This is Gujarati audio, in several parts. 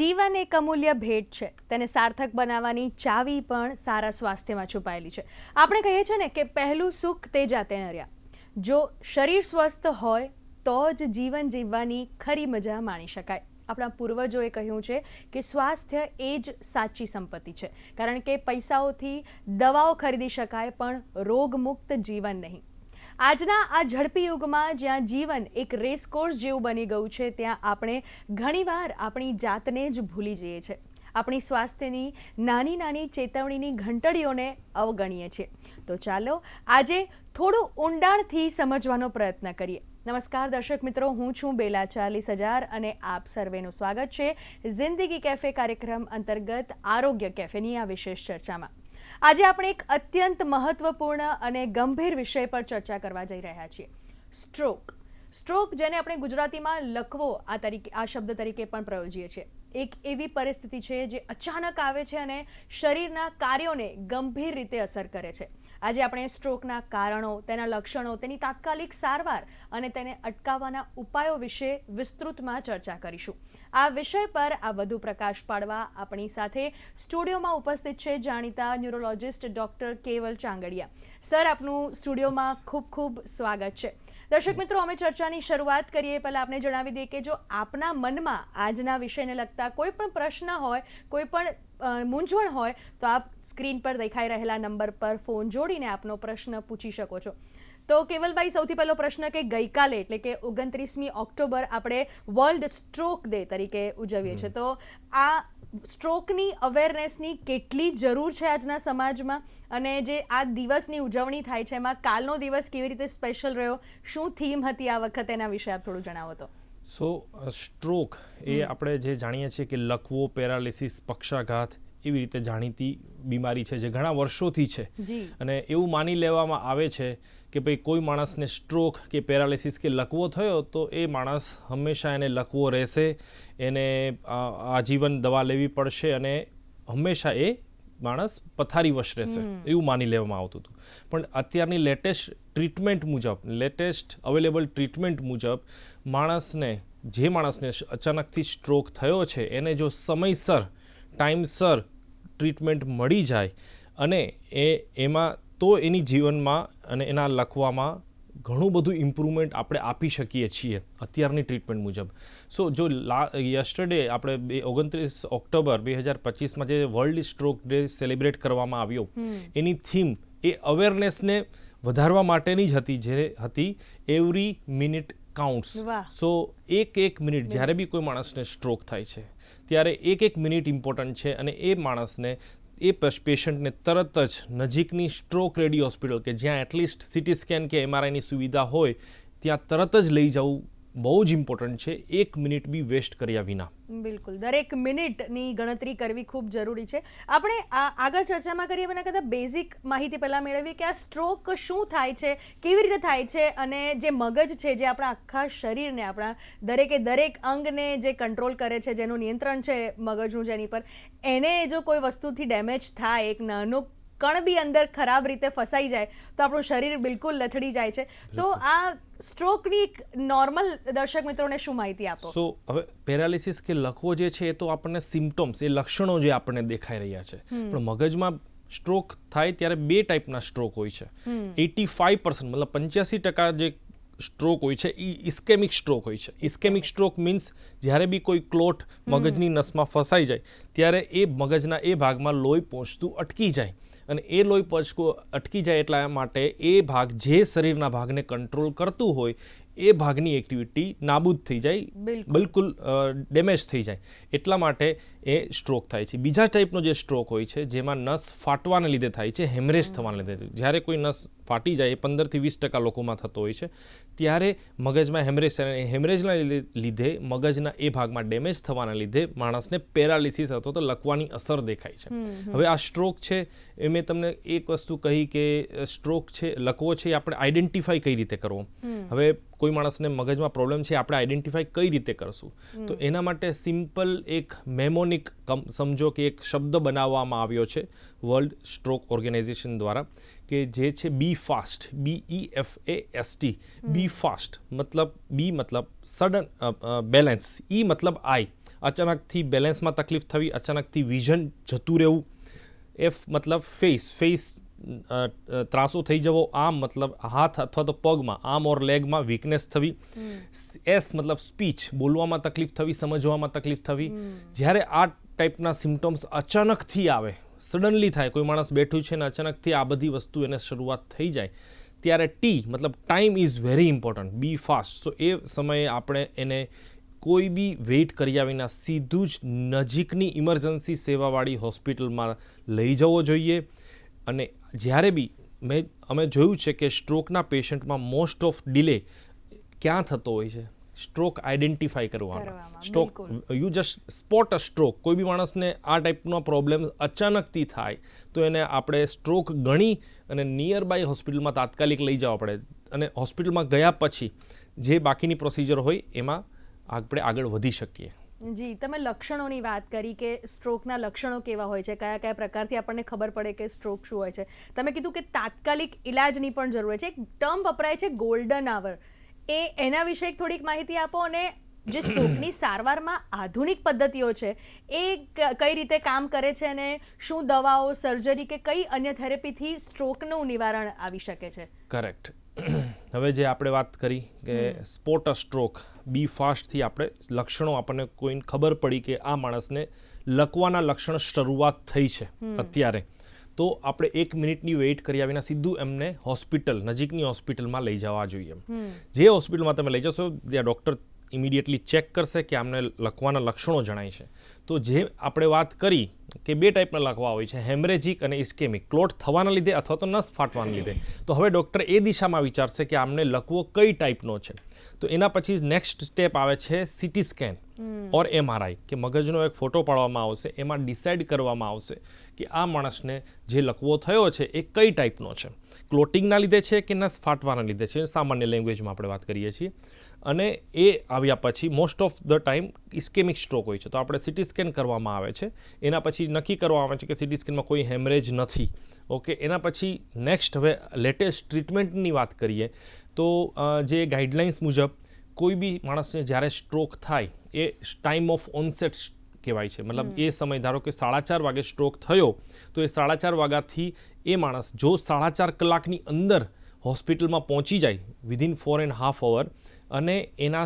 જીવન એક અમૂલ્ય ભેટ છે. તેને સાર્થક બનાવવાની ચાવી પણ સારા સ્વાસ્થ્યમાં છુપાયેલી છે. આપણે કહીએ છીએ ને કે પહેલું સુખ તે જાતે નર્યા. જો શરીર સ્વસ્થ હોય, તો જ જીવન જીવવાની ખરી મજા માણી શકાય. આપણા પૂર્વજોએ કહ્યું છે કે સ્વાસ્થ્ય એ જ સાચી સંપત્તિ છે. કારણ કે પૈસાઓથી દવાઓ ખરીદી શકાય, પણ રોગમુક્ત જીવન નહીં. આજના આ ઝડપી યુગમાં જ્યાં જીવન એક રેસકોર્સ જેવું બની ગયું છે, ત્યાં આપણે ઘણીવાર આપણી જાતને જ ભૂલી જઈએ છીએ. આપણી સ્વાસ્થ્યની નાની નાની ચેતવણીની ઘંટડીઓને અવગણીએ છીએ. તો ચાલો આજે થોડું ઊંડાણથી સમજવાનો પ્રયત્ન કરીએ. નમસ્કાર દર્શક મિત્રો, હું છું બેલા ચાલીસ હજાર અને આપ સર્વેનું સ્વાગત છે. જિંદગી કેફે કાર્યક્રમ અંતર્ગત આરોગ્ય કેફેની આ વિશેષ ચર્ચામાં. આજે આપણે એક અત્યંત મહત્વપૂર્ણ અને ગંભીર વિષય પર ચર્ચા કરવા જઈ રહ્યા છીએ. સ્ટ્રોક સ્ટ્રોક જેને આપણે ગુજરાતીમાં લખવો આ તરીકે, આ શબ્દ તરીકે પણ પ્રયોજીએ છીએ. એક એવી પરિસ્થિતિ છે જે અચાનક આવે છે અને શરીરના કાર્યોને ગંભીર રીતે અસર કરે છે. આજે આપણે સ્ટ્રોકના કારણો, તેના લક્ષણો, તેની તાત્કાલિક સારવાર અને તેને અટકાવવાના ઉપાયો વિશે વિસ્તૃતમાં ચર્ચા કરીશું. આ વિષય પર આ વધુ પ્રકાશ પાડવા આપણી સાથે સ્ટુડિયોમાં ઉપસ્થિત છે જાણીતા ન્યુરોલોજિસ્ટ ડૉક્ટર કેવલ ચાંગડિયા. સર, આપનું સ્ટુડિયોમાં ખૂબ ખૂબ સ્વાગત છે. દર્શક મિત્રો અમે ચર્ચાની શરૂઆત કરીએ. પહેલાં આપને જણાવી દઈએ કે જો આપના મનમાં આજના વિષયને લગતા કોઈ પણ પ્રશ્ન હોય કોઈ પણ મૂંઝવણ હોય તો આપ સ્ક્રીન પર દેખાઈ રહેલા નંબર પર ફોન જોડીને આપનો પ્રશ્ન પૂછી શકો છો. તો કેવલભાઈ સૌથી પહેલો પ્રશ્ન કે ગઈકાલે એટલે કે ઓગણત્રીસમી ઓક્ટોબર આપણે વર્લ્ડ સ્ટ્રોક ડે તરીકે ઉજવીએ છીએ. તો આ સ્ટ્રોકની અવેરનેસની કેટલી જરૂર છે આજના સમાજમાં અને જે આ દિવસની ઉજવણી થાય છે એમાં કાલનો દિવસ કેવી રીતે સ્પેશિયલ રહ્યો શું થીમ હતી આ વખતે એના વિશે આપ થોડું જણાવો તો. સો સ્ટ્રોક એ આપણે જે જાણીએ છીએ કે લકવો પેરાલિસિસ પક્ષાઘાત એવી રીતે જાણીતી બીમારી છે જે ઘણા વર્ષોથી છે. અને એવું માની લેવામાં આવે છે કે ભાઈ કોઈ માણસને સ્ટ્રોક કે પેરાલિસિસ કે લકવો થયો તો એ માણસ હંમેશા એને લકવો રહેશે એને આજીવન દવા લેવી પડશે અને હંમેશા એ માણસ પથારીવશ રહેશે. એવું માની લેવામાં આવતું હતું. પણ અત્યારની લેટેસ્ટ ટ્રીટમેન્ટ મુજબ લેટેસ્ટ અવેલેબલ ટ્રીટમેન્ટ મુજબ માણસને જે માણસને અચાનકથી સ્ટ્રોક થયો છે એને જો સમયસર ટાઈમસર ટ્રીટમેન્ટ મળી જાય અને એ એમાં તો એની જીવનમાં અને એના લખવામાં ઘણું બધું ઇમ્પ્રુવમેન્ટ આપણે આપી શકીએ છીએ અત્યારની ટ્રીટમેન્ટ મુજબ. સો જો લા યસ્ટરડે આપણે બે ઓગણત્રીસ ઓક્ટોબર બે હજાર પચીસમાં જે વર્લ્ડ સ્ટ્રોક ડે સેલિબ્રેટ કરવામાં આવ્યો એની થીમ એ અવેરનેસને વધારવા માટેની જ હતી જે હતી એવરી મિનિટ કાઉન્ટ્સ સો એક એક મિનિટ જ્યારે બી કોઈ માણસને સ્ટ્રોક થાય છે ત્યારે એક એક મિનિટ ઇમ્પોર્ટન્ટ છે અને એ માણસને એ પેશન્ટને તરત જ નજીકની સ્ટ્રોક રેડી હોસ્પિટલ કે જ્યાં એટલીસ્ટ સિટી સ્કેન કે એમઆરઆઈની સુવિધા હોય ત્યાં તરત જ લઈ જવું બહુ જ ઇમ્પોર્ટન્ટ છે. એક મિનિટ બી વેસ્ટ કર્યા વિના. બિલકુલ. દરેક મિનિટની ગણતરી કરવી ખૂબ જરૂરી છે. આપણે આ આગળ ચર્ચામાં કરીએ એના કરતાં બેઝિક માહિતી પહેલાં મેળવીએ કે આ સ્ટ્રોક શું થાય છે કેવી રીતે થાય છે અને જે મગજ છે જે આપણા આખા શરીરને આપણા દરેકે દરેક અંગને જે કંટ્રોલ કરે છે જેનું નિયંત્રણ છે મગજનું જેની પર એને જો કોઈ વસ્તુથી ડેમેજ થાય એક નાનું કણ બી અંદર ખરાબ રીતે ફસાઈ જાય તો આપણું શરીર બિલકુલ લથડી જાય છે. તો આ સ્ટ્રોકની એક નોર્મલ દર્શક મિત્રોને શું માહિતી આપો? સો હવે પેરાલિસિસ કે લખવો જે છે એ તો આપણને સિમ્ટમ્સ એ લક્ષણો જે આપણને દેખાઈ રહ્યા છે. પણ મગજમાં સ્ટ્રોક થાય ત્યારે બે ટાઈપના સ્ટ્રોક હોય છે. એટી ફાઈવ પર્સન્ટ મતલબ પંચ્યાસી ટકા જે સ્ટ્રોક હોય છે એ ઇસ્કેમિક સ્ટ્રોક હોય છે. ઇસ્કેમિક સ્ટ્રોક મીન્સ જ્યારે બી કોઈ ક્લોટ મગજની નસમાં ફસાઈ જાય ત્યારે એ મગજના એ ભાગમાં લોહી પહોંચતું અટકી જાય. અને એ લોહી પચકું અટકી જાય એટલા માટે એ ભાગ જે શરીરના ભાગને કંટ્રોલ કરતું હોય એ ભાગની એક્ટિવિટી નાબૂદ થઈ જાય બિલકુલ. ડેમેજ થઈ જાય. એટલા માટે એ સ્ટ્રોક થાય છે. બીજા ટાઈપનો જે સ્ટ્રોક હોય છે જેમાં નસ ફાટવાને લીધે થાય છે હેમરેજ થવાને લીધે થાય જ્યારે કોઈ નસ ફાટી જાય એ પંદરથી વીસ ટકા લોકોમાં થતો હોય છે. ત્યારે મગજમાં હેમરેજ થાય હેમરેજના લીધે લીધે મગજના એ ભાગમાં ડેમેજ થવાના લીધે માણસને પેરાલિસિસ અથવા તો લકવાની અસર દેખાય છે. હવે આ સ્ટ્રોક છે એ મેં તમને એક વસ્તુ કહી કે સ્ટ્રોક છે લકવો છે એ આપણે આઈડેન્ટિફાઈ કઈ રીતે કરવો? હવે કોઈ માણસને મગજમાં પ્રોબ્લેમ છે આપણે આઈડેન્ટિફાઈ કઈ રીતે કરશું? તો એના માટે સિમ્પલ એક મેમોનિક સમજો કે એક શબ્દ બનાવવામાં આવ્યો છે વર્લ્ડ સ્ટ્રોક ઓર્ગેનાઇઝેશન દ્વારા. કે જે છે B fast B E F A S T B fast મતલબ બી મતલબ સડન બેલેન્સ ઈ મતલબ આઈ અચાનકથી બેલેન્સમાં તકલીફ થવી અચાનકથી વિઝન જતું રહેવું. એફ મતલબ ફેસ ફેસ ત્રાસો થઈ જવો. આમ મતલબ હાથ અથવા તો પગમાં આમ ઓર લેગમાં વીકનેસ થવી. એસ મતલબ સ્પીચ બોલવામાં તકલીફ થવી સમજવામાં તકલીફ થવી. જ્યારે આ ટાઈપના સિમ્ટમ્સ અચાનકથી આવે સડનલી થાય, કોઈ માણસ બેઠું છે ને અચાનકથી આ બધી વસ્તુ એને શરૂઆત થઈ જાય, ત્યારે ટી મતલબ time is very important B fast so એ સમયે આપણે એને કોઈ બી વેઇટ કર્યા વિના સીધું જ નજીકની ઇમરજન્સી સેવાવાળી હોસ્પિટલમાં લઈ જવો જોઈએ. અને જ્યારે બી મેં, અમે જોયું છે કે સ્ટ્રોકના પેશન્ટમાં મોસ્ટ ઓફ ડિલે ક્યાં થતો હોય છે? સ્ટ્રોક આઈડેન્ટિફાઈ કરવાનો. Stroke you just spot a stroke કોઈ બી માણસને આ ટાઈપનો પ્રોબ્લેમ અચાનકથી થાય તો એને આપણે સ્ટ્રોક ગણી અને નિયર બાય હોસ્પિટલમાં તાત્કાલિક લઈ જવા પડે. અને હોસ્પિટલમાં ગયા પછી જે બાકીની પ્રોસિજર હોય એમાં આપણે આગળ વધી શકીએ. જી તમે લક્ષણોની વાત કરી કે સ્ટ્રોકના લક્ષણો કેવા હોય છે કયા કયા પ્રકારથી આપણને ખબર પડે કે સ્ટ્રોક શું હોય છે. તમે કીધું કે તાત્કાલિક ઇલાજની પણ જરૂર છે. એક ટર્મ વપરાય છે ગોલ્ડન આવર એ એના વિશે થોડીક માહિતી આપો અને જે સ્ટ્રોકની સારવારમાં આધુનિક પદ્ધતિઓ છે એ કઈ રીતે કામ કરે છે અને શું દવાઓ સર્જરી કે કઈ અન્ય થેરેપીથી સ્ટ્રોકનું નિવારણ આવી શકે છે? કરેક્ટ હવે જે આપણે વાત કરી કે સ્પોટ અ સ્ટ્રોક બી ફાસ્ટથી આપણે લક્ષણો આપણને કોઈને ખબર પડી કે આ માણસને લકવાના લક્ષણ શરૂઆત થઈ છે અત્યારે. તો આપણે એક મિનિટની વેઇટ કર્યા વિના સીધું એમને હોસ્પિટલ નજીકની હોસ્પિટલમાં લઈ જવા જોઈએ જે હોસ્પિટલમાં તમે લઈ જશો ત્યાં ડૉક્ટર ઇમિડિયેટલી ચેક કરશે કે આમને લખવાના લક્ષણો જણાય છે. તો જે આપણે વાત કરી કે બે ટાઈપના લખવા હોય છે હેમરેજિક અને ઇસ્કેમિક. ક્લોટ થવાના લીધે અથવા તો નસ ફાટવાના લીધે. તો હવે ડૉક્ટર એ દિશામાં વિચારશે કે આમને લખવો કઈ ટાઈપનો છે. તો એના પછી નેક્સ્ટ સ્ટેપ આવે છે સિટી સ્કેન. ઓર એમઆરઆઈ કે મગજનો એક ફોટો પાડવામાં આવશે, એમાં ડિસાઇડ કરવામાં આવશે કે આ માણસને જે લકવો થયો છે એ કઈ ટાઈપનો છે. ક્લોટિંગના લીધે છે કે નસ ફાટવાના લીધે છે? સામાન્ય લેંગ્વેજમાં આપણે વાત કરીએ છીએ. અને એ આવ્યા પછી most of the time ischemic stroke હોય છે. તો આપણે સિટી સ્કેન કરવામાં આવે છે. એના પછી નક્કી કરવામાં આવે છે કે સિટી સ્કેનમાં કોઈ હેમરેજ નથી. ઓકે એના પછી નેક્સ્ટ હવે લેટેસ્ટ ટ્રીટમેન્ટની વાત કરીએ તો જે ગાઈડલાઇન્સ મુજબ કોઈ બી માણસને જ્યારે સ્ટ્રોક થાય એ ટાઈમ ઓફ ઓનસેટ કહેવાય છે. મતલબ એ સમય ધારો કે સાડા ચાર વાગે સ્ટ્રોક થયો તો એ સાડા ચાર વાગ્યાથી એ માણસ જો સાડા ચાર કલાકની અંદર હોસ્પિટલમાં પહોંચી જાય within four and half hour અને એના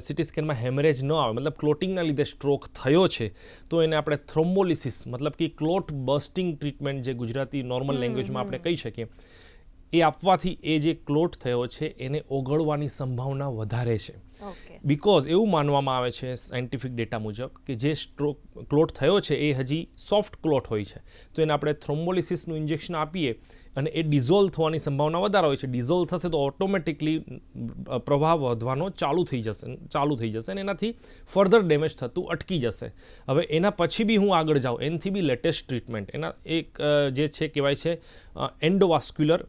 સિટી સ્કેનમાં હેમરેજ ન આવે મતલબ ક્લોટિંગના લીધે સ્ટ્રોક થયો છે તો એને આપણે થ્રોમ્બોલિસિસ મતલબ કે ક્લોટ બસ્ટિંગ ટ્રીટમેન્ટ જે ગુજરાતી નોર્મલ લેંગ્વેજમાં આપણે કહી શકીએ એ આપવાથી એ જે ક્લોટ થયો છે એને ઓગળવાની સંભાવના વધારે છે. બિકોઝ એવું માનવામાં આવે છે સાયન્ટિફિક ડેટા મુજબ કે જે સ્ટ્રોક ક્લોટ થયો છે એ હજી સોફ્ટ ક્લોટ હોય છે. તો એને આપણે થ્રોમ્બોલિસિસનું ઇન્જેક્શન આપીએ અને એ ડિઝોલ્વ થવાની સંભાવના વધારે હોય છે. ડિઝોલ્વ થશે તો ઓટોમેટિકલી પ્રભાવ વધવાનો ચાલુ થઈ જશે ચાલુ થઈ જશે અને એનાથી ફર્ધર ડેમેજ થતું અટકી જશે. હવે એના પછી બી હું આગળ જાઉં. એનાથી બી લેટેસ્ટ ટ્રીટમેન્ટ એના એક જે છે કહેવાય છે એન્ડોવાસ્ક્યુલર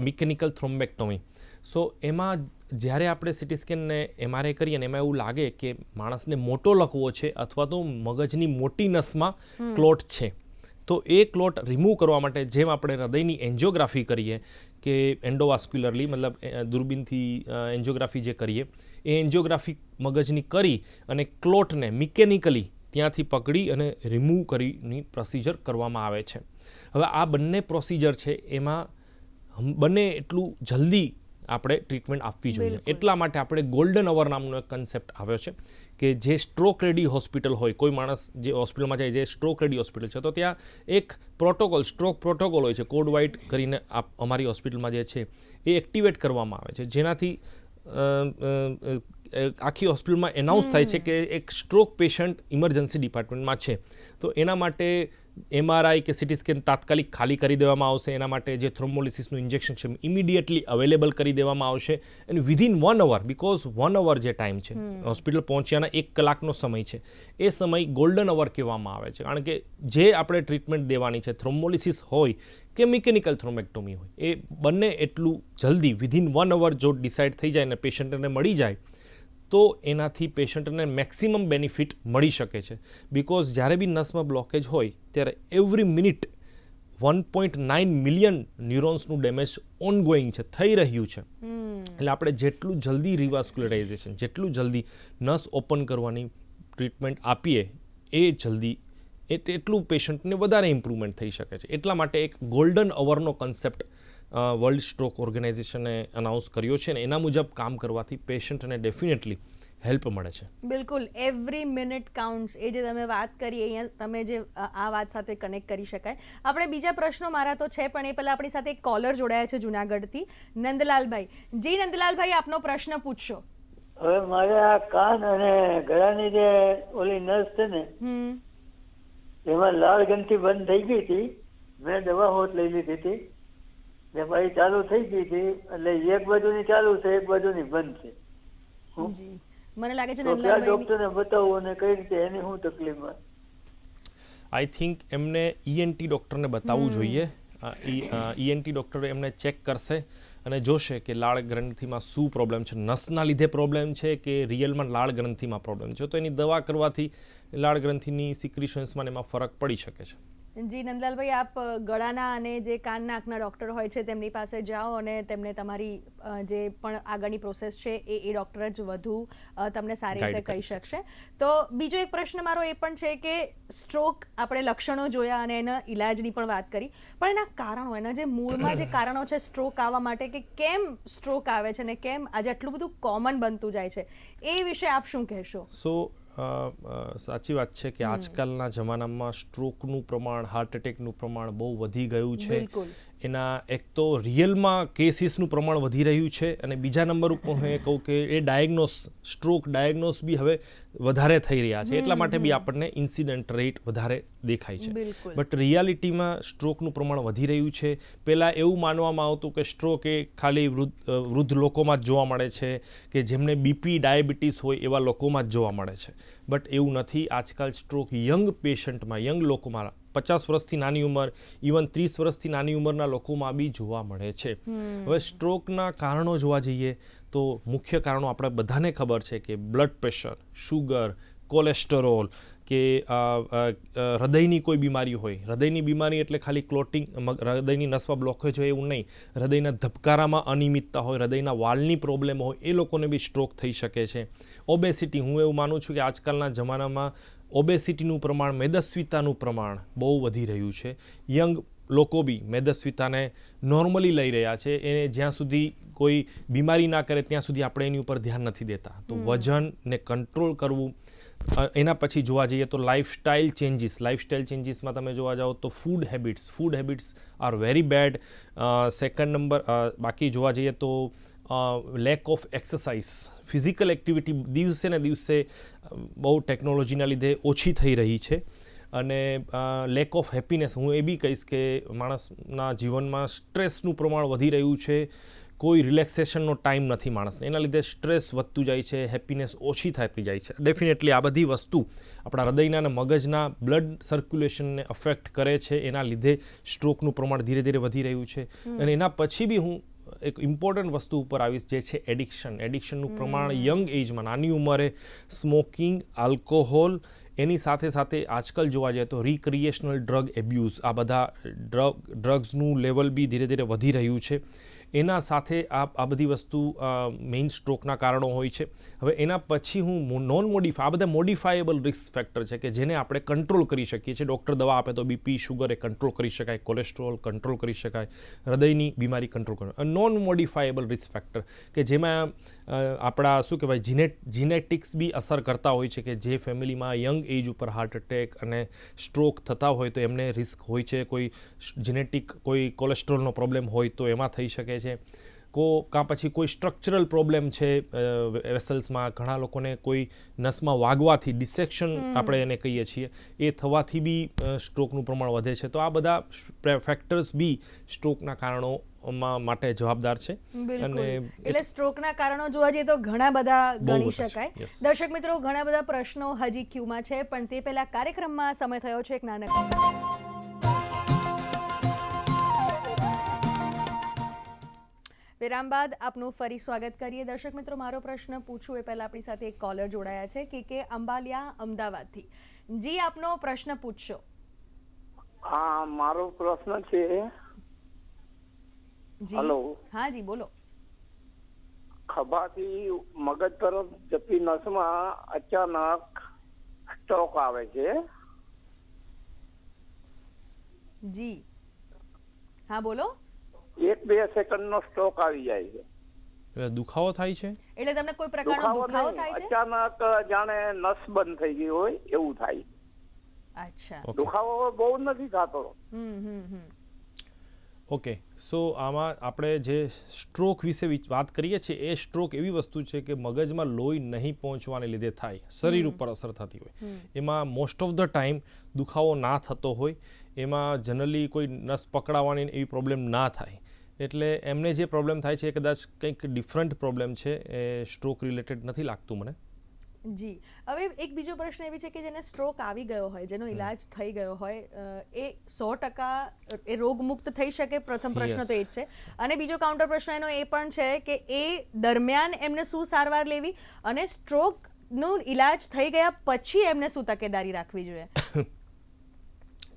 મિકેનિકલ થ્રોમ્બેક્ટોમી સો એમાં જ્યારે આપણે સિટી સ્કેનને એમઆરઆઈ કરીએ ને એમાં એવું લાગે કે માણસને મોટો લખવો છે અથવા તો મગજની મોટી નસમાં ક્લોટ છે. તો એ ક્લોટ રિમૂવ કરવા માટે જેમ આપણે હૃદયની એન્જિયોગ્રાફી કરીએ કે એન્ડોવાસ્ક્યુલરલી મતલબ દૂરબીનથી એન્જિયોગ્રાફી જે કરીએ એ એન્જિયોગ્રાફી મગજની કરી અને ક્લોટને મિકેનિકલી ત્યાંથી પકડી અને રિમૂવ કરીની પ્રોસિજર કરવામાં આવે છે. હવે આ બંને પ્રોસિજર છે એમાં બંને એટલું જલ્દી આપણે ટ્રીટમેન્ટ આપવી જોઈએ. એટલા માટે આપણે ગોલ્ડન અવર નામનો એક કન્સેપ્ટ આવ્યો છે કે જે સ્ટ્રોક રેડી હોસ્પિટલ હોય કોઈ માણસ જે હોસ્પિટલમાં જાય જે સ્ટ્રોક રેડી હોસ્પિટલ છે તો ત્યાં એક પ્રોટોકોલ સ્ટ્રોક પ્રોટોકોલ હોય છે કોડ વાઇટ કરીને અમારી હોસ્પિટલમાં જે છે એ એક્ટિવેટ કરવામાં આવે છે. જેનાથી આખી હોસ્પિટલમાં એનાઉન્સ થાય છે કે એક સ્ટ્રોક પેશન્ટ ઇમરજન્સી ડિપાર્ટમેન્ટમાં છે. તો એના માટે એમઆરઆઈ કે સિટી સ્કેન તાત્કાલિક ખાલી કરી દેવામાં આવશે. એના માટે જે થ્રોમ્બોલિસિસનું ઇન્જેક્શન છે ઇમિડિયેટલી અવેલેબલ કરી દેવામાં આવશે. અને within one hour because one hour જે ટાઈમ છે હોસ્પિટલ પહોંચ્યાના એક કલાકનો સમય છે. એ સમય ગોલ્ડન અવર કહેવામાં આવે છે. કારણ કે જે આપણે ટ્રીટમેન્ટ દેવાની છે થ્રોમ્બોલિસિસ હોય કે મિકેનિકલ થ્રોમેક્ટોમી હોય એ બંને એટલું જલ્દી વિધિન વન અવર જો ડિસાઇડ થઈ જાય અને પેશન્ટને મળી જાય તો એનાથી પેશન્ટને મેક્સિમમ બેનિફિટ મળી શકે છે. બિકોઝ જ્યારે બી નસમાં બ્લોકેજ હોય ત્યારે every minute one point nine million ન્યુરોન્સનું damage ongoing છે થઈ રહ્યું છે. એટલે આપણે જેટલું જલ્દી રિવાસ્ક્યુલરાઇઝેશન જેટલું જલ્દી નસ ઓપન કરવાની ટ્રીટમેન્ટ આપીએ એ જલ્દી એ એટલું પેશન્ટને વધારે ઇમ્પ્રુવમેન્ટ થઈ શકે છે. એટલા માટે એક ગોલ્ડન અવરનો કન્સેપ્ટ વર્લ્ડ સ્ટ્રોક ઓર્ગેનાઇઝેશને અનાઉન્સ કર્યો છે ને એના મુજબ કામ કરવાથી પેશન્ટને ડેફિનેટલી હેલ્પ મળે છે. બિલકુલ એવરી મિનિટ કાઉન્ટ્સ એ જે તમે વાત કરી અહીંયા તમે જે આ વાત સાથે કનેક્ટ કરી શકાય. આપણે બીજા પ્રશ્નો મારા તો છે પણ એ પહેલાં આપણી સાથે એક કોલર જોડાયા છે જુનાગઢથી. નંદલાલભાઈ. જી નંદલાલભાઈ આપનો પ્રશ્ન પૂછશો. હવે મારે આ કાન અને ગળાની જે ઓલી નસ છે ને હમ. એમાં લાળ ગ્રંથિ બંધ થઈ ગઈ હતી. મેં દવા હોત લઈ લીધી હતી. ભાઈ ચાલુ થઈ ગઈ હતી એટલે એક બાજુની ચાલુ છે એક બાજુની બંધ છે. મને લાગે છે નંદલાલભાઈ ડોક્ટરને બતાવવું અને કઈ રીતે એની શું તકલીફ? આઈ થિંક એમને ઈએનટી ડોક્ટરને બતાવવું જોઈએ. ઈએનટી ડોક્ટર એમને ચેક કરશે અને જોશે કે લાળ ગ્રંથિમાં શું પ્રોબ્લેમ છે નસના લીધે પ્રોબ્લેમ છે કે રિયલમાં લાળ ગ્રંથિમાં પ્રોબ્લેમ છે. તો એની દવા કરવાથી લાળ ગ્રંથિની સિક્રિશન્સમાં એમાં ફરક પડી શકે છે. જી નંદલાલભાઈ આપ ગળાના અને જે કાન નાકના ડૉક્ટર હોય છે તેમની પાસે જાઓ અને તેમને તમારી જે પણ આગળની પ્રોસેસ છે એ એ ડૉક્ટર જ વધુ અ, તમને સારી રીતે કહી શકશે. તો બીજો એક પ્રશ્ન મારો એ પણ છે કે સ્ટ્રોક આપણે લક્ષણો જોયા અને એના ઇલાજની પણ વાત કરી પણ એના કારણો એના જે મૂળમાં જે કારણો છે સ્ટ્રોક આવવા માટે કે કેમ સ્ટ્રોક આવે છે અને કેમ આજે આટલું બધું કોમન બનતું જાય છે એ વિશે આપ શું કહેશો? સો સાચી વાત છે કે આજકાલના જમાનામાં સ્ટ્રોકનું પ્રમાણ હાર્ટ એટેકનું પ્રમાણ બહુ વધી ગયું છે. એના એક તો રિયલમાં કેસીસનું પ્રમાણ વધી રહ્યું છે અને બીજા નંબર ઉપર હું એ કહું કે એ ડાયગ્નોસ સ્ટ્રોક ડાયગ્નોસ બી હવે વધારે થઈ રહ્યા છે. એટલા માટે બી આપણને ઇન્સિડન્ટ રેટ વધારે દેખાય છે. બટ રિયાલિટીમાં સ્ટ્રોકનું પ્રમાણ વધી રહ્યું છે. પહેલાં એવું માનવામાં આવતું કે સ્ટ્રોક એ ખાલી વૃદ્ધ વૃદ્ધ લોકોમાં જ જોવા મળે છે કે જેમને બીપી ડાયાબિટીસ હોય એવા લોકોમાં જ જોવા મળે છે. બટ એવું નથી. આજકાલ સ્ટ્રોક યંગ પેશન્ટમાં યંગ લોકોમાં પચાસ વર્ષથી નાની ઉંમર ઇવન ત્રીસ વર્ષથી નાની ઉંમરના લોકોમાં બી જોવા મળે છે. હવે સ્ટ્રોકના કારણો જોવા જઈએ તો મુખ્ય કારણો આપણે બધાને ખબર છે કે બ્લડ પ્રેશર શુગર કોલેસ્ટરોલ કે હૃદયની કોઈ બીમારી હોય. હૃદયની બીમારી એટલે ખાલી ક્લોટિંગ હૃદયની નસમાં બ્લોકેજ હોય એવું નહીં. હૃદયના ધબકારામાં અનિયમિતતા હોય હૃદયના વાલની પ્રોબ્લેમ હોય એ લોકોને બી સ્ટ્રોક થઈ શકે છે. ઓબેસિટી હું એવું માનું છું કે આજકાલના જમાનામાં ઓબેસિટીનું પ્રમાણ મેદસ્વીતાનું પ્રમાણ બહુ વધી રહ્યું છે. યંગ લોકો બી મેદસ્વીતાને નોર્મલી લઈ રહ્યા છે. એને જ્યાં સુધી કોઈ બીમારી ના કરે ત્યાં સુધી આપણે એની ઉપર ધ્યાન નથી દેતા. તો વજનને કંટ્રોલ કરવું એના પછી જોવા જઈએ તો લાઇફસ્ટાઇલ ચેન્જીસ લાઇફસ્ટાઇલ ચેન્જીસમાં તમે જોવા જાઓ તો food habits food habits are very bad second number બાકી જોવા જઈએ તો lack of exercise physical activity દિવસે ને દિવસે બહુ ટેકનોલોજીના લીધે ઓછી થઈ રહી છે. અને લેક ઓફ હેપીનેસ હું એ બી કહીશ કે માણસના જીવનમાં સ્ટ્રેસનું પ્રમાણ વધી રહ્યું છે. કોઈ રિલેક્સેશનનો ટાઈમ નથી માણસને. એના લીધે સ્ટ્રેસ વધતું જાય છે હેપીનેસ ઓછી થતી જાય છે. ડેફિનેટલી આ બધી વસ્તુ આપણા હૃદયના અને મગજના બ્લડ સર્ક્યુલેશનને અફેક્ટ કરે છે. એના લીધે સ્ટ્રોકનું પ્રમાણ ધીરે ધીરે વધી રહ્યું છે. અને એના પછી બી હું એક ઇમ્પોર્ટન્ટ વસ્તુ ઉપર આવીશ જે છે એડિક્શન એડિક્શનનું પ્રમાણ યંગ એજમાં નાની ઉંમરે સ્મોકિંગ આલ્કોહોલ એની સાથે સાથે આજકાલ જોવા જઈએ તો રિક્રિએશનલ ડ્રગ એબ્યુઝ આ બધા ડ્રગ ડ્રગ્સનું લેવલ બી ધીરે ધીરે વધી રહ્યું છે. એના સાથે આ આ બધી વસ્તુ મેઇન સ્ટ્રોકના કારણો હોય છે. હવે એના પછી હું નોન મોડિફાય આ બધા મોડિફાયેબલ રિસ્ક ફેક્ટર છે કે જેને આપણે કંટ્રોલ કરી શકીએ છીએ. ડૉક્ટર દવા આપે તો બીપી શુગર એ કંટ્રોલ કરી શકાય કોલેસ્ટ્રોલ કંટ્રોલ કરી શકાય, હૃદયની બીમારી કંટ્રોલ કરી નોન મોડિફાયેબલ રિસ્ક ફેક્ટર કે જેમાં આપણા શું કહેવાય જીનેટ જીનેટિક્સ બી અસર કરતા હોય છે કે જે ફેમિલીમાં યંગ એજ ઉપર હાર્ટ એટેક અને સ્ટ્રોક થતા હોય તો એમને રિસ્ક હોય છે. કોઈ જીનેટિક કોઈ કોલેસ્ટ્રોલનો પ્રોબ્લેમ હોય તો એમાં થઈ શકે. છે. કો કાં પછી કોઈ સ્ટ્રક્ચરલ પ્રોબ્લેમ છે વેસલ્સમાં ઘણા લોકોને કોઈ નસમાં વાગવાથી ડિસેક્શન આપણે એને કહીએ છીએ એ થવાથી બી સ્ટ્રોકનું પ્રમાણ વધે છે. તો આ બધા ફેક્ટર્સ બી સ્ટ્રોકના કારણોમાં માટે જવાબદાર છે. અને એટલે સ્ટ્રોકના કારણો જોવા જઈએ તો ઘણા બધા ગણી શકાય. દર્શક મિત્રો ઘણા બધા પ્રશ્નો હજી ક્યુમાં છે પણ તે પહેલા કાર્યક્રમમાં સમય થયો છે એક નાનક વિરામ બાદ આપનું ફરી સ્વાગત કરીએ. દર્શક મિત્રો મારો પ્રશ્ન પૂછું એ પહેલાં આપણી સાથે એક કોલર જોડાયા છે કે કે અંબાલિયા અમદાવાદથી. જી આપનો પ્રશ્ન પૂછશો. હા મારો પ્રશ્ન છે. હેલો. હા જી બોલો. ખભાથી મગજ તરફ જતી નસમાં અચાનક સ્ટ્રોક આવે છે. જી. હા બોલો. એક બે સેકન્ડનો સ્ટોક આવી જાય છે. એટલે દુખાવો થાય છે? એટલે તમને કોઈ પ્રકારનો દુખાવો થાય છે? અચાનક જાણે નસ બંધ થઈ ગઈ હોય એવું થાય. અચ્છા. દુખાવો બહુ નથી થતો. હમ હમ હમ. ઓકે. સો આમાં આપણે જે સ્ટ્રોક વિશે વાત કરીએ છીએ એ સ્ટ્રોક એવી વસ્તુ છે કે મગજમાં લોહી નહીં પહોંચવાને લીધે થાય. શરીર ઉપર અસર થતી હોય. એમાં મોસ્ટ ઓફ ધ ટાઈમ દુખાવો ના થતો હોય. એમાં જનરલી કોઈ નસ પકડાવાની એવી પ્રોબ્લેમ ના થાય. એટલે એમને જે પ્રોબ્લેમ થાય છે એ કદાચ કંઈક ડિફરન્ટ પ્રોબ્લેમ છે એ સ્ટ્રોક રિલેટેડ નથી લાગતું મને. જી. હવે એક બીજો પ્રશ્ન એવી છે કે જેને સ્ટ્રોક આવી ગયો હોય જેનો ઈલાજ થઈ ગયો હોય એ સો ટકા એ રોગમુક્ત થઈ શકે? પ્રથમ પ્રશ્ન તો એ જ છે. અને બીજો કાઉન્ટર પ્રશ્ન એનો એ પણ છે કે એ દરમિયાન એમને શું સારવાર લેવી અને સ્ટ્રોકનું ઈલાજ થઈ ગયા પછી એમને શું તકેદારી રાખવી જોઈએ?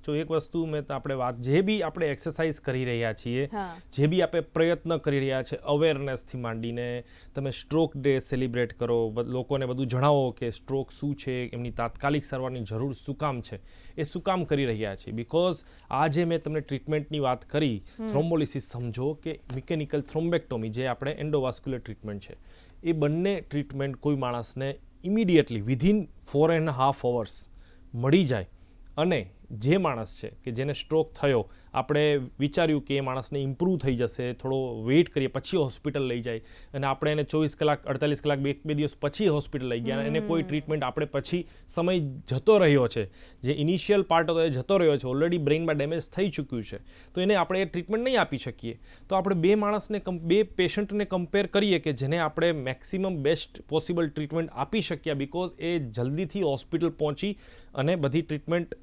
જો એક વસ્તુ મેં તો આપણે વાત જે બી આપણે એક્સરસાઇઝ કરી રહ્યા છીએ જે બી આપણે પ્રયત્ન કરી રહ્યા છે અવેરનેસથી માંડીને તમે સ્ટ્રોક ડે સેલિબ્રેટ કરો લોકોને બધું જણાવો કે સ્ટ્રોક શું છે એમની તાત્કાલિક સારવારની જરૂર શું કામ છે એ શું કામ કરી રહ્યા છીએ બિકોઝ આ જે મેં તમને ટ્રીટમેન્ટની વાત કરી થ્રોમ્બોલિસિસ સમજો કે મિકેનિકલ થ્રોમ્બેક્ટોમી જે આપણે એન્ડોવાસ્ક્યુલર ટ્રીટમેન્ટ છે એ બંને ટ્રીટમેન્ટ કોઈ માણસને immediately within four and half hours મળી જાય. અને જે માણસ છે કે જેને સ્ટ્રોક થયો આપણે વિચાર્યું કે એ માણસને ઇમ્પ્રૂવ થઈ જશે થોડો વેઇટ કરીએ પછી હોસ્પિટલ લઈ જાય અને આપણે એને ચોવીસ કલાક અડતાલીસ કલાક બે બે દિવસ પછી હોસ્પિટલ લઈ ગયા. એને કોઈ ટ્રીટમેન્ટ આપણે પછી સમય જતો રહ્યો છે. જે ઇનિશિયલ પાર્ટ હતો એ જતો રહ્યો છે. ઓલરેડી બ્રેઇનમાં ડેમેજ થઈ ચૂક્યું છે. તો એને આપણે એ ટ્રીટમેન્ટ નહીં આપી શકીએ. તો આપણે બે માણસને કમ- બે પેશન્ટને કમ્પેર કરીએ કે જેને આપણે મેક્સિમમ બેસ્ટ પોસિબલ ટ્રીટમેન્ટ આપી શક્યા બિકોઝ એ જલ્દીથી હોસ્પિટલ પહોંચી અને બધી ટ્રીટમેન્ટ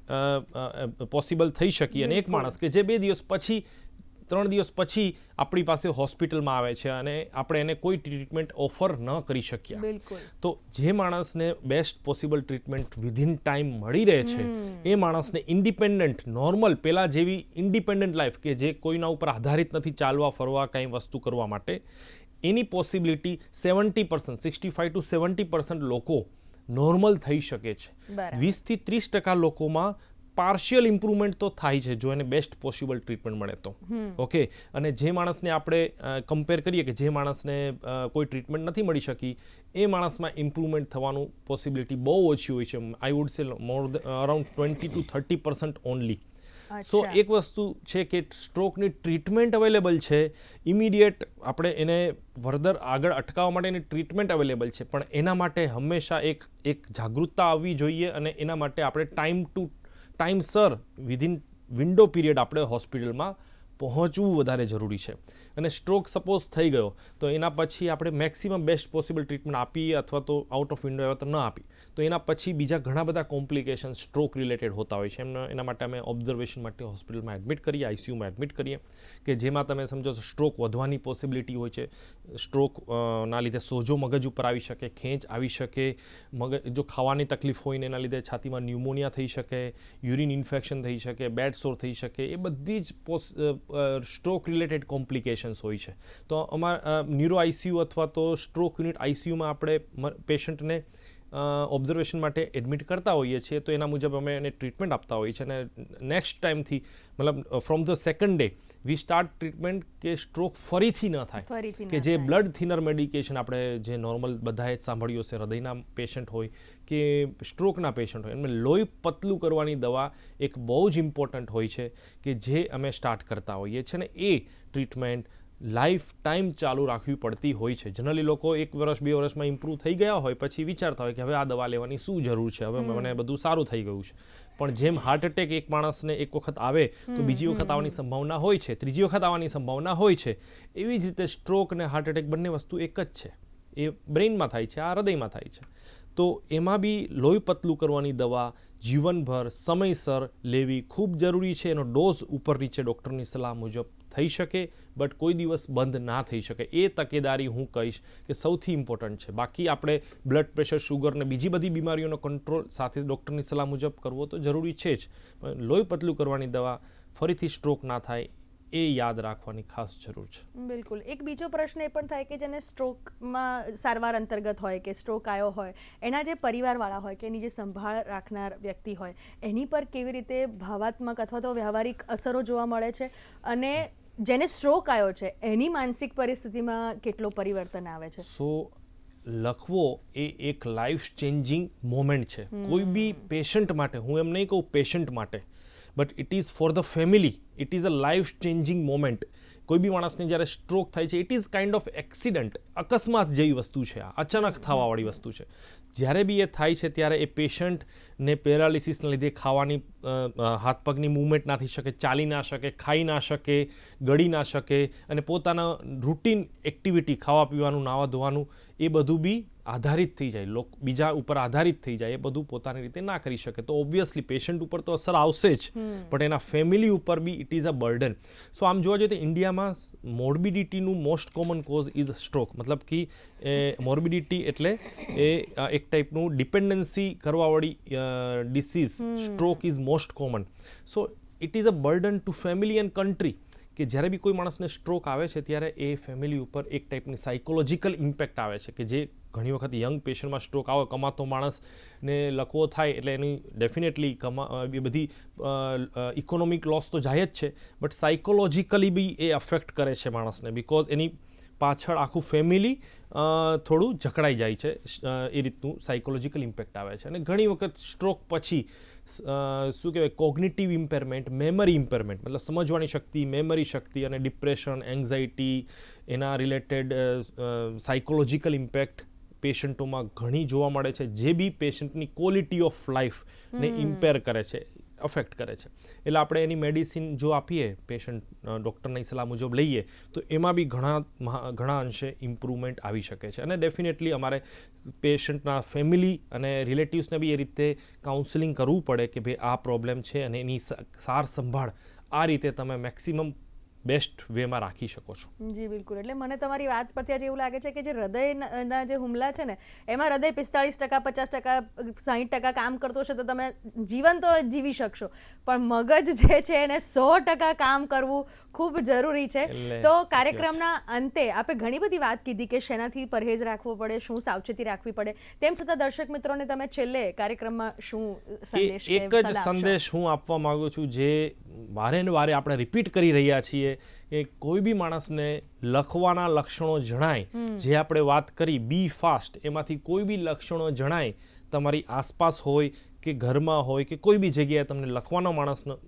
પોસિબલ થઈ શકી અને એક માણસ કે જે બે દિવસ પછી ત્રણ દિવસ પછી આપણી પાસે હોસ્પિટલમાં આવે છે અને આપણે એને કોઈ ટ્રીટમેન્ટ ઓફર ન કરી શક્યા. તો જે માણસને best possible treatment within time મળી રહે છે એ માણસને ઇન્ડિપેન્ડન્ટ નોર્મલ પહેલાં જેવી ઇન્ડિપેન્ડન્ટ લાઈફ કે જે કોઈના ઉપર આધારિત નથી ચાલવા ફરવા કંઈ વસ્તુ કરવા માટે એની possibility seventy percent sixty five to seventy percent લોકો નોર્મલ થઈ શકે છે. વીસથી ત્રીસ ટકા લોકોમાં પાર્શિયલ ઇમ્પ્રુવમેન્ટ તો થાય છે જો એને બેસ્ટ પોસિબલ ટ્રીટમેન્ટ મળે તો. ઓકે? અને જે માણસને આપણે કમ્પેર કરીએ કે જે માણસને કોઈ ટ્રીટમેન્ટ નથી મળી શકી એ માણસમાં ઇમ્પ્રુવમેન્ટ થવાનું પોસિબિલિટી બહુ ઓછી હોય છે. I would say more around twenty to thirty percent only. So એક વસ્તુ છે કે સ્ટ્રોકની ટ્રીટમેન્ટ અવેલેબલ છે. ઇમિડિયેટ આપણે એને ફર્ધર આગળ અટકાવવા માટેની ટ્રીટમેન્ટ અવેલેબલ છે. પણ એના માટે હંમેશા એક એક જાગૃતતા આવવી જોઈએ અને એના માટે આપણે ટાઈમ ટુ ટાઈમસર વિધિન વિન્ડો પીરિયડ આપણે હોસ્પિટલમાં પહોંચવું વધારે જરૂરી છે. અને સ્ટ્રોક સપોઝ થઈ ગયો, તો એના પછી આપણે મેક્સિમમ બેસ્ટ પોસિબલ ટ્રીટમેન્ટ આપીએ અથવા તો આઉટ ઓફ વિન્ડો એવા તો ન આપી. તો એના પછી બીજા ઘણા બધા કોમ્પ્લિકેશન સ્ટ્રોક રિલેટેડ હોતા હોય છે. એમને, એના માટે અમે ઓબ્ઝર્વેશન માટે હોસ્પિટલમાં એડમિટ કરીએ આઈસીયુમાં એડમિટ કરીએ કે જેમાં તમે સમજો સ્ટ્રોક વધવાની પોસિબિલિટી હોય છે. સ્ટ્રોક ના લીધે સોજો મગજ ઉપર આવી શકે, ખેંચ આવી શકે મગજ જો ખાવાની તકલીફ હોય ને એના લીધે છાતીમાં ન્યુમોનિયા થઈ શકે યુરિન ઇન્ફેક્શન થઈ શકે બેડ સોર થઈ શકે, એ બધી જ પોસ સ્ટ્રોક રિલેટેડ કોમ્પ્લિકેશન્સ હોય છે. તો અમારા ન્યુરો આઈસીયુ અથવા તો સ્ટ્રોક યુનિટ આઈસીયુમાં આપણે પેશન્ટને ઓબ્ઝર્વેશન માટે એડમિટ કરતા હોઈએ છીએ, તો એના મુજબ અમે એને ટ્રીટમેન્ટ આપતા હોઈએ છીએ. અને નેક્સ્ટ ટાઈમથી મતલબ from the second day we start treatment કે સ્ટ્રોક ફરીથી ન થાય કે જે બ્લડ થિનર મેડિકેશન આપણે જે નોર્મલ બધાએ જ સાંભળ્યું હશે હૃદયના પેશન્ટ હોય કે સ્ટ્રોકના પેશન્ટ હોય એમને લોહી પતલું કરવાની દવા એક બહુ જ ઇમ્પોર્ટન્ટ હોય છે કે જે અમે સ્ટાર્ટ કરતા હોઈએ છીએ. ને એ ટ્રીટમેન્ટ લાઈફ ટાઈમ ચાલુ રાખવી પડતી હોય છે. જનરલી લોકો એક વર્ષ બે વર્ષમાં ઇમ્પ્રૂવ થઈ ગયા હોય પછી વિચારતા હોય કે હવે આ દવા લેવાની શું જરૂર છે? હવે મને બધું સારું થઈ ગયું છે. પણ જેમ હાર્ટ એટેક એક માણસને એક વખત આવે તો બીજી વખત આવવાની સંભાવના હોય છે. ત્રીજી વખત આવવાની સંભાવના હોય છે. એવી જ રીતે સ્ટ્રોક અને હાર્ટ એટેક બંને વસ્તુ એક જ છે. એ બ્રેઇનમાં થાય છે આ હૃદયમાં થાય છે. તો એમાં બી લોહી પતલું કરવાની દવા જીવનભર સમયસર લેવી ખૂબ જરૂરી છે. એનો ડોઝ ઉપર નીચે ડૉક્ટરની સલાહ મુજબ થઈ શકે બટ કોઈ દિવસ બંધ ના થઈ શકે. એ તકેદારી હું કહીશ કે સૌથી ઇમ્પોર્ટન્ટ છે. બાકી આપણે બ્લડ પ્રેશર શુગર ને બીજી બધી બીમારીઓનો કંટ્રોલ સાથે ડૉક્ટરની સલાહ મુજબ કરવો તો જરૂરી છે જ. લોહી પતલું કરવાની દવા ફરીથી સ્ટ્રોક ના થાય એ યાદ રાખવાની ખાસ જરૂર છે. બિલકુલ. એક બીજો પ્રશ્ન એ પણ થાય કે જેને સ્ટ્રોકમાં સારવાર અંતર્ગત હોય કે સ્ટ્રોક આવ્યો હોય, એના જે પરિવારવાળા હોય કે એની જે સંભાળ રાખનાર વ્યક્તિ હોય, એની પર કેવી રીતે ભાવાત્મક અથવા તો વ્યવહારિક અસરો જોવા મળે છે? અને જેને સ્ટ્રોક આવ્યો છે એની માનસિક પરિસ્થિતિમાં કેટલો પરિવર્તન આવે છે? સો લખવો એ એક લાઈફ ચેન્જિંગ મોમેન્ટ છે. કોઈ બી પેશન્ટ માટે હું એમ નહીં કહું પેશન્ટ માટે but it is for the family it is a life changing moment કોઈ બી માણસને જ્યારે સ્ટ્રોક થાય છે it is kind of accident અકસ્માત જેવી વસ્તુ છે આ. અચાનક થવાવાળી વસ્તુ છે. જ્યારે બી એ થાય છે ત્યારે એ પેશન્ટને પેરાલિસિસના લીધે ખાવાની હાથ પગની મૂવમેન્ટ ના થઈ શકે ચાલી ના શકે ખાઈ ના શકે ગળી ના શકે અને પોતાના રૂટીન એક્ટિવિટી ખાવા પીવાનું નાવા ધોવાનું એ બધું બી આધારિત થઈ જાય. લોક બીજા ઉપર આધારિત થઈ જાય. એ બધું પોતાની રીતે ના કરી શકે. તો ઓબ્વિયસલી પેશન્ટ ઉપર તો અસર આવશે જ. પણ એના ફેમિલી ઉપર બી it is a burden so આમ જોવા જઈએ તો ઇન્ડિયામાં મોર્બિડિટીનું most common cause is stroke મતલબ કે મોર્બિડિટી એટલે એ એક ટાઈપનું dependency કરવાવાળી disease stroke is most common so it is a burden to family and country કે જ્યારે બી કોઈ માણસને સ્ટ્રોક આવે છે, ત્યારે એ ફેમિલી ઉપર એક ટાઈપની સાયકોલોજીકલ ઇમ્પેક્ટ આવે છે કે જે ઘણી વખત યંગ પેશન્ટમાં સ્ટ્રોક આવે, કમાતો માણસને લકવો થાય, એટલે એની ડેફિનેટલી કમા એ બધી ઇકોનોમિક લોસ તો જાય જ છે બટ સાયકોલોજીકલી બી એ અફેક્ટ કરે છે માણસને બિકોઝ એની પાછળ આખું ફેમિલી થોડું જકડાઈ જાય છે એ રીતનું સાયકોલોજીકલ ઇમ્પેક્ટ આવે છે. અને ઘણી વખત સ્ટ્રોક પછી શું કહેવાય કોગ્નિટિવ ઇમ્પેરમેન્ટ મેમરી ઇમ્પેરમેન્ટ મતલબ સમજવાની શક્તિ મેમરી શક્તિ અને ડિપ્રેશન એન્ઝાઇટી એના રિલેટેડ સાયકોલોજીકલ ઇમ્પેક્ટ પેશન્ટોમાં ઘણી જોવા મળે છે જે બી પેશન્ટની ક્વોલિટી ઓફ લાઈફને ઇમ્પેર કરે છે. અફેક્ટ કરે છે. એટલે આપણે એની મેડિસિન જો આપીએ પેશન્ટ ડૉક્ટરની સલાહ મુજબ લઈએ, તો એમાં બી ઘણા ઘણા અંશે ઇમ્પ્રુવમેન્ટ આવી શકે છે. અને ડેફિનેટલી અમારે પેશન્ટના ફેમિલી અને રિલેટિવ્સને બી એ રીતે કાઉન્સિલિંગ કરવું પડે કે ભાઈ આ પ્રોબ્લેમ છે અને એની સાર સંભાળ આ રીતે તમે મેક્સિમમ બેસ્ટ વેમાં રાખી શકો છો. જી બિલકુલ. એટલે મને તમારી વાત પરથી આજે એવું લાગે છે કે જે હૃદયના જે હુમલા છે ને એમાં હૃદય પિસ્તાળીસ ટકા પચાસ ટકા સાહીઠ ટકા કામ કરતો છે તો તમે જીવન તો જીવી શકશો. પણ મગજ જે છે એને સો ટકા કામ કરવું ખૂબ જરૂરી છે. તો. કાર્યક્રમના અંતે આપણે ઘણી બધી વાત કીધી કે શેનાથી પરહેજ રાખવો પડે શું સાવચેતી રાખવી પડે. તેમ છતાં દર્શક મિત્રોને તમે છેલ્લે કાર્યક્રમમાં શું સંદેશ એક જ સંદેશ હું આપવા માંગુ છું જે વારે ને વારે આપણે રિપીટ કરી રહ્યા છીએ કે કોઈ બી માણસને લખવાના લક્ષણો જણાય જે આપણે વાત કરી બી ફાસ્ટ એમાંથી કોઈ બી લક્ષણો જણાય તમારી આસપાસ હોય કે ઘરમાં હોય કે કોઈ બી જગ્યાએ તમને લખવાનો માણસનો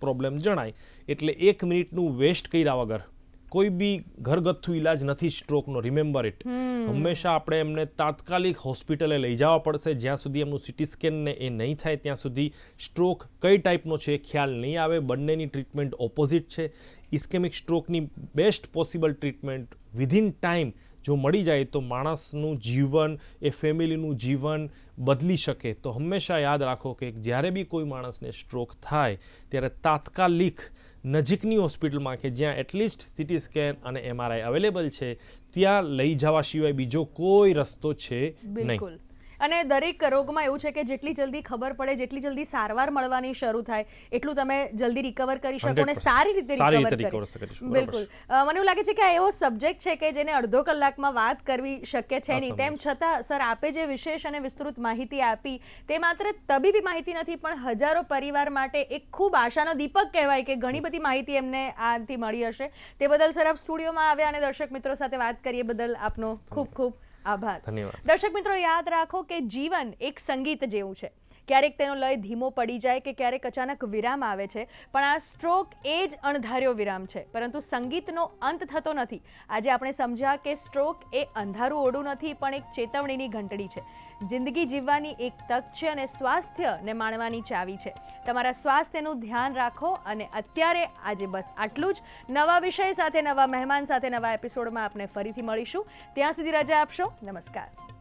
પ્રોબ્લેમ જણાય એટલે એક મિનિટનું વેસ્ટ કર્યા વગર કોઈ બી ઘરગથ્થુ ઈલાજ નથી સ્ટ્રોકનો. રિમેમ્બર ઇટ હંમેશા આપણે એમને તાત્કાલિક હોસ્પિટલે લઈ જવા પડશે. જ્યાં સુધી એમનું સિટી સ્કેન ને એ નહીં થાય ત્યાં સુધી સ્ટ્રોક કઈ ટાઈપનો છે એ ખ્યાલ નહીં આવે. બંનેની ટ્રીટમેન્ટ ઓપોઝિટ છે. Ischemic સ્ટ્રોકની best possible treatment within time જો મળી જાય તો માણસનું જીવન, એ ફેમિલીનું જીવન બદલી શકે. તો હંમેશા યાદ રાખો કે જ્યારે બી કોઈ માણસને સ્ટ્રોક થાય, ત્યારે તાત્કાલિક નજીકની હોસ્પિટલમાં કે જ્યાં એટલીસ્ટ સિટી સ્કેન અને એમઆરઆઈ અવેલેબલ છે, ત્યાં લઈ જવા સિવાય બીજો કોઈ રસ્તો છે નહીં. અને દરેક રોગમાં એવું છે કે જેટલી જલ્દી ખબર પડે જેટલી જલ્દી સારવાર મળવાની શરૂ થાય એટલું તમે જલ્દી રિકવર કરી શકો અને સારી રીતે રિકવર કરી. બિલકુલ. મને એવું લાગે છે કે આ એવો સબ્જેક્ટ છે કે જેને અડધો કલાકમાં વાત કરવી શક્ય છે નહીં. તેમ છતાં સર આપે જે વિશેષ અને વિસ્તૃત માહિતી આપી તે માત્ર તબીબી માહિતી નથી પણ હજારો પરિવાર માટે એક ખૂબ આશાનો દીપક કહેવાય કે ઘણી બધી માહિતી એમને આથી મળી હશે. તે બદલ સર આપ સ્ટુડિયોમાં આવ્યા અને દર્શક મિત્રો સાથે વાત કરીએ. બદલ આપનો ખૂબ ખૂબ આભાર ધન્યવાદ. દર્શક મિત્રો યાદ રાખો કે જીવન એક સંગીત જેવું છે ક્યારેક તેનો લય ધીમો પડી જાય કે ક્યારેક અચાનક વિરામ આવે છે, પણ આ સ્ટ્રોક એ જ અણધાર્યો વિરામ છે. પરંતુ સંગીતનો અંત થતો નથી. આજે આપણે સમજ્યા કે સ્ટ્રોક એ અંધારું ઓરડું નથી, પણ એક ચેતવણીની ઘંટડી છે. જિંદગી જીવવાની એક તક છે અને સ્વાસ્થ્યને માણવાની ચાવી છે. તમારા સ્વાસ્થ્યનું ધ્યાન રાખો અને અત્યારે આજે બસ આટલું જ. નવા વિષય સાથે, નવા મહેમાન સાથે નવા એપિસોડમાં આપણે ફરીથી મળીશું. ત્યાં સુધી રજા આપશો. નમસ્કાર.